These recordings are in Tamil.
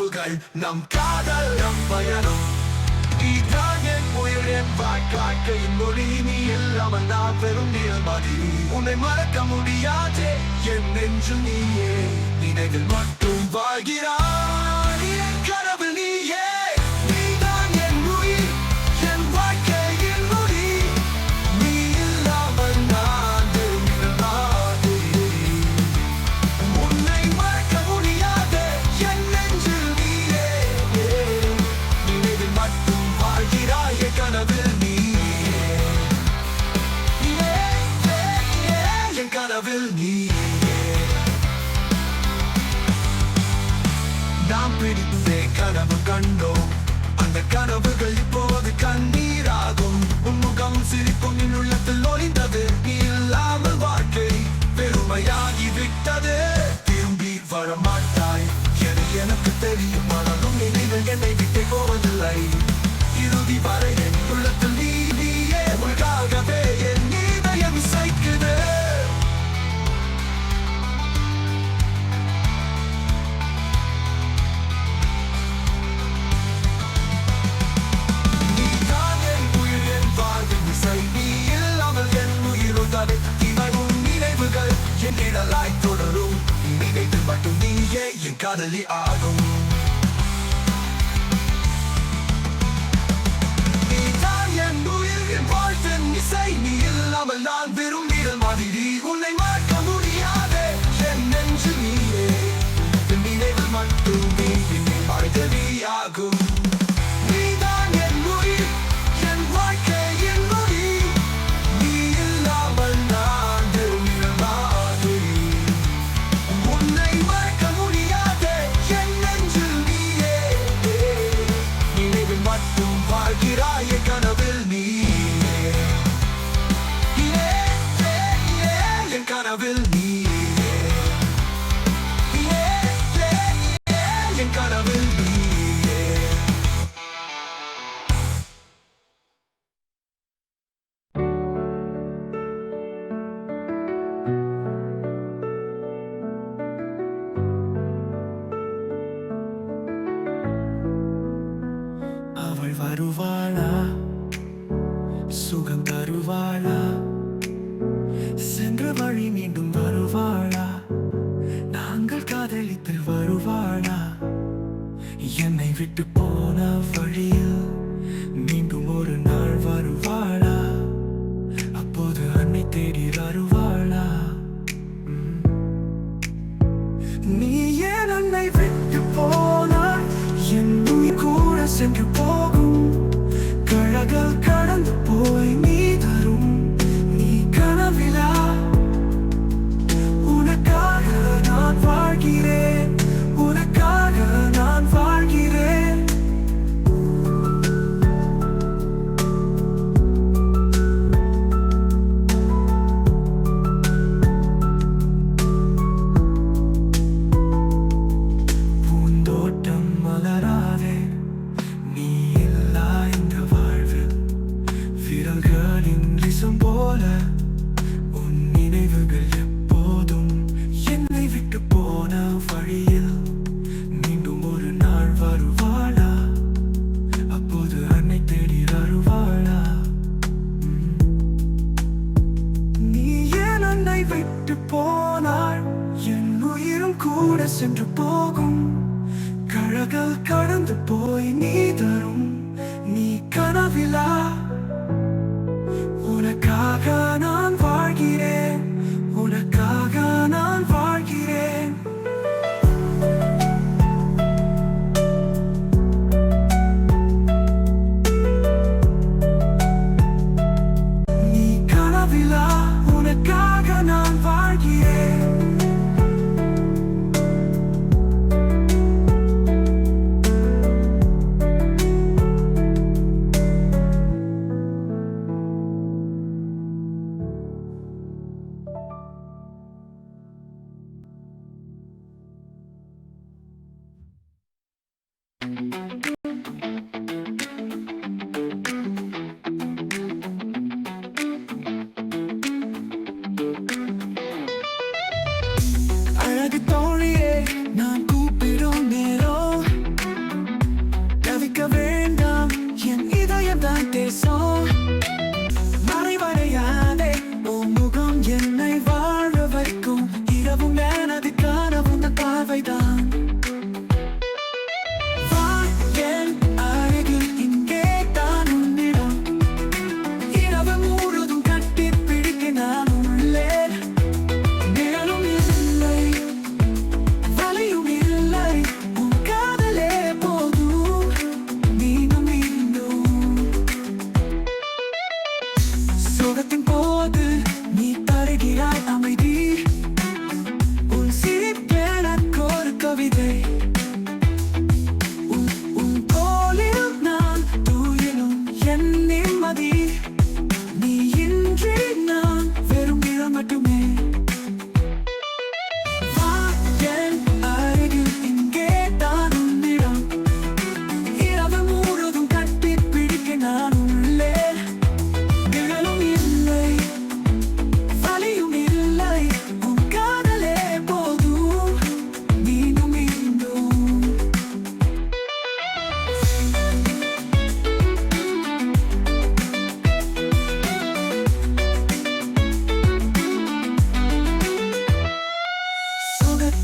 கனவுகள் நம் காதல் நம் பயணம் நீதான் என் உயிர் என் வாய்க்காக்கையின் மொழி நீ இல்லாமல் நான் பெரும் நிலமதி உன்னை மறக்க முடியாதே என் நெஞ்சு நீயே நினைவில் மட்டும் வாழ்கிறாய் நிழலாய் தொடரும் நினைத்து மட்டும் நீயே என் காதலி ஆகும் இசை நீ இல்லாமல் நான் வெறும் நீடல் மாதிரி உன்னை மறக்க முடியாது என் நெஞ்சு நீயே நினைவு மட்டுமே என்னை மறக்கவியாகும் என்னை விட்டு போன வழியில்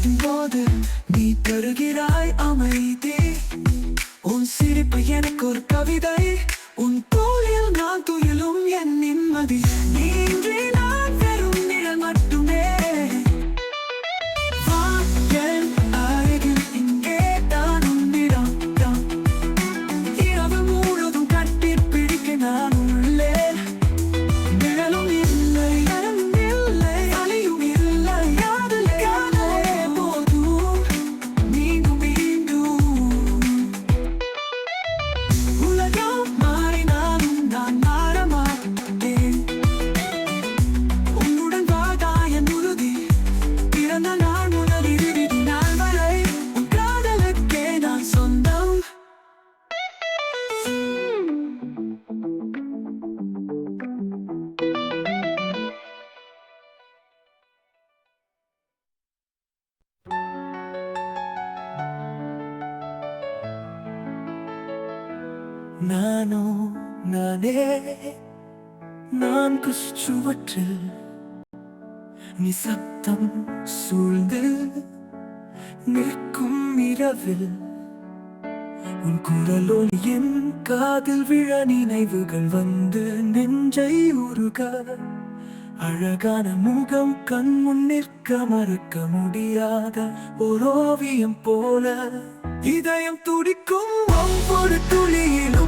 பேசும் போது நீ தருகிறாய் அமைதி. உன் சிரிப்பு எனக்கு ஒரு கவிதை. உன் தோளில் நான் துயிலும் என் நிம்மதி. நானோ. நானே நான் குச்சுவற்றில் நிசப்தம் சூழ்ந்து நிற்கும் இரவில் உன் குரலொலி என் காதில் விழ நினைவுகள் வந்து நெஞ்சை உருக. அழகான முகம் கண் முன் நிற்க மறக்க முடியாத ஓரோவியம் போல. இதயம் துடிக்கும் ஒவ்வொரு துளியிலும்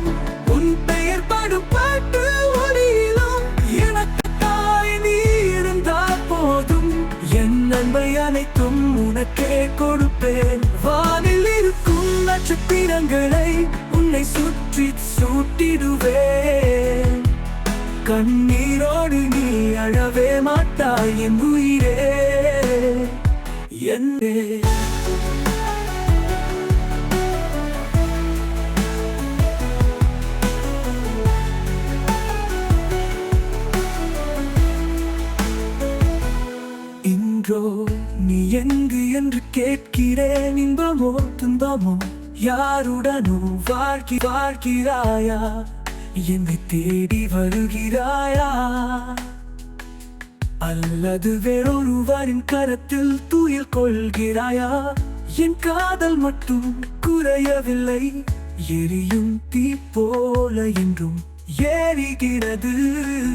படும் பாட்டு ஒளியிலும் எனக்கு தாய் நீ இருந்தால் போதும். என் அன்பை அனைத்தும் உனக்கே கொடுப்பேன். வானில் இருக்கும் நட்சத்திரங்களை உன்னை சுற்றி சூட்டிடுவேன். கண்ணீரோடு நீ அழவே மாட்டாய் என் உயிரே. என்னே. கேட்கிறேன் இன்பமோ துன்பமோ? யாருடனோ வாழ்க்கை வாழ்கிறாயா? என்னை தேடி வருகிறாயா? அல்லது வேறொருவரின் கரத்தில் துயில் கொள்கிறாயா? என் காதல் மட்டும் குறையவில்லை எரியும் தீ போல என்றும் ஏறிகிறது.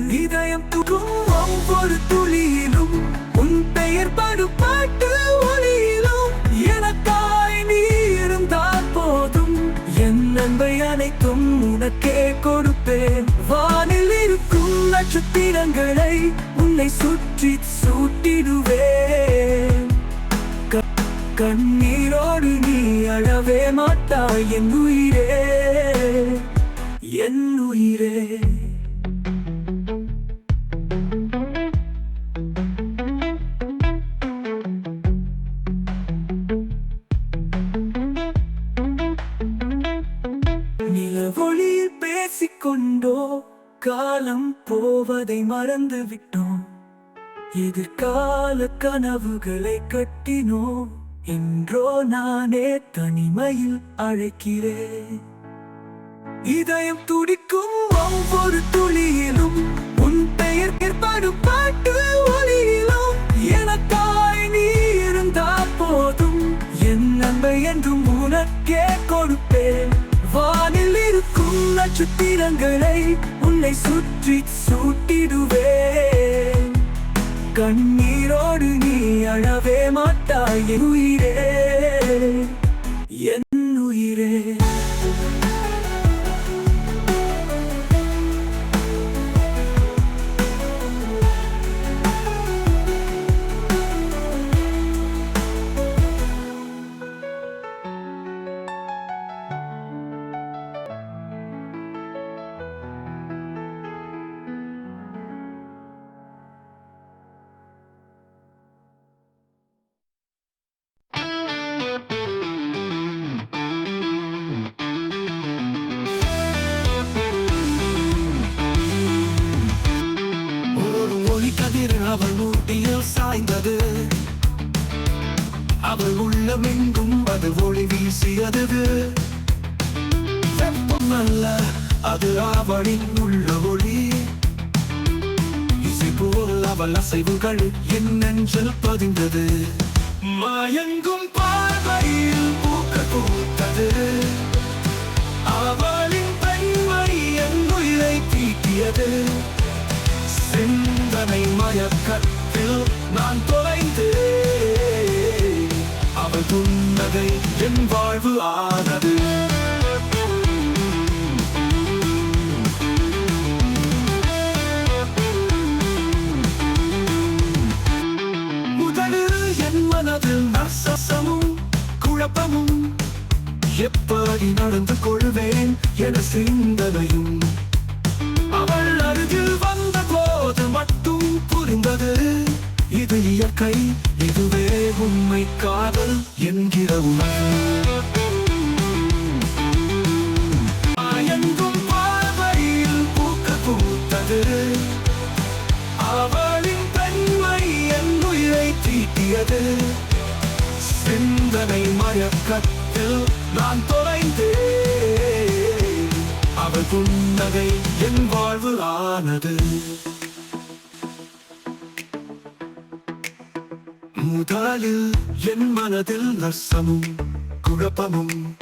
இதயம் துகும் ஒவ்வொரு துளியிலும் உன் பெயர் படு பாட்டு ஒளி கொடுப்பேன் வானில் இருக்கும் நட்சத்திரங்களை உன்னை சுற்றி சூட்டிடுவேன். கண்ணீரோடு நீ அழவே மாட்டாய் என் உயிரே என் உயிரே. காலம் போவதை மறந்து விட்டோம் எதிர்கால கனவுகளை கட்டினோம். என்றோ நானே தனிமையில் அழைக்கிறேன். இதயம் துடிக்கும் ஒவ்வொரு துளியிலும் உன் பெயர் ஏற்படும் பாட்டு ஒளியிலும் எனக்காய் நீ இருந்தா போதும். என் நம்பை என்றும் உனக்கே கொடுப்பேன். வானில் இருக்கும் நட்சத்திரங்களை உன்னை சுற்றி சூட்டிடுவேன். கண்ணீரோடு நீ அழவே மாட்டாய் உயிரே. கதிர் அவள் மூட்டியில் சாய்ந்தது. அவள் உள்ளமெங்கும் அது ஒளி வீசியது வெப்பம் அல்ல அது அவளின் உள்ள ஒளி. இசை போல் அவள் அசைவுகள் என் நெஞ்சில் பதிந்தது. மயங்கும் பார்வையில் ஊக்க கூத்தது அவளின் பெண்மை என் உயிரை தீட்டியது. மாயக்கத்தில் நான் தொலைந்தேன். அவள் துன்னதை என் வாழ்வு ஆனது. மனதில் நசசமும் குழப்பமும் எப்படி நடந்து கொள்வேன் என சிந்தனையும் இது இதுவே உண்மை காதல் என்கிற உணர்வு அவளின் பெண்மை என் உயிரை தீட்டியது. சிந்தனை மயக்கத்தில் நான் தொலைந்தேன். அவள் புன்னகை என் வாழ்வு ஆனது. முதலில் என் மனதில் நர்சமும் குழப்பமும்.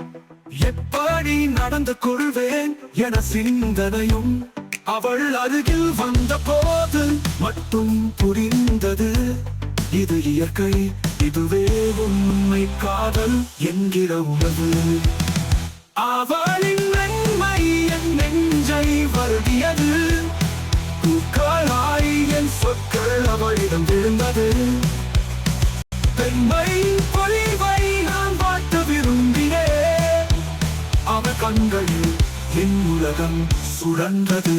எப்படி நடந்து கொள்வேன் என சிந்தனையும் அவள் அருகில் வந்த போது மட்டும் புரிந்தது. இது இயற்கை இதுவே உண்மை காதல் என்கிற உணவு. அவளின் நன்மை என் நெஞ்சை வருடியது பூக்களாய் என் சொற்கள் அவளிடம் விழுந்தது. உலகம் சுழன்றது.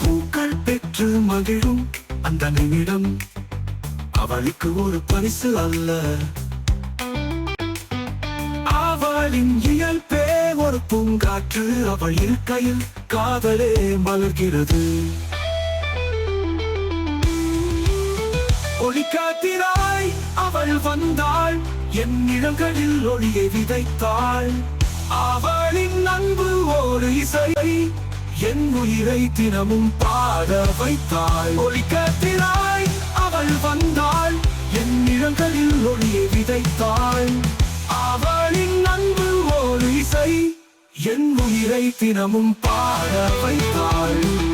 பூக்கள் பெற்று மகிழும் அந்த நிமிடம் அவளுக்கு ஒரு பரிசு அல்ல. அவளின் இயல்பே ஒரு பூங்காற்று அவள் இருக்கையில் காதலே மலர்கிறது. ஒளிக்காத்திராய் அவள் வந்தாள். என் நிழல்களில் ஒளியை விதைத்தாள். அவளின் அன்பு ஒரு இசையை என் உயிரை தினமும் பாட வைத்தாள். ஒளிக்காத்திராய் அவள் வந்தாள். என் நிழல்களில் ஒளியை விதைத்தாள். அவளின் அன்பு ஒரு இசை என் உயிரை தினமும் பாட வைத்தாள்.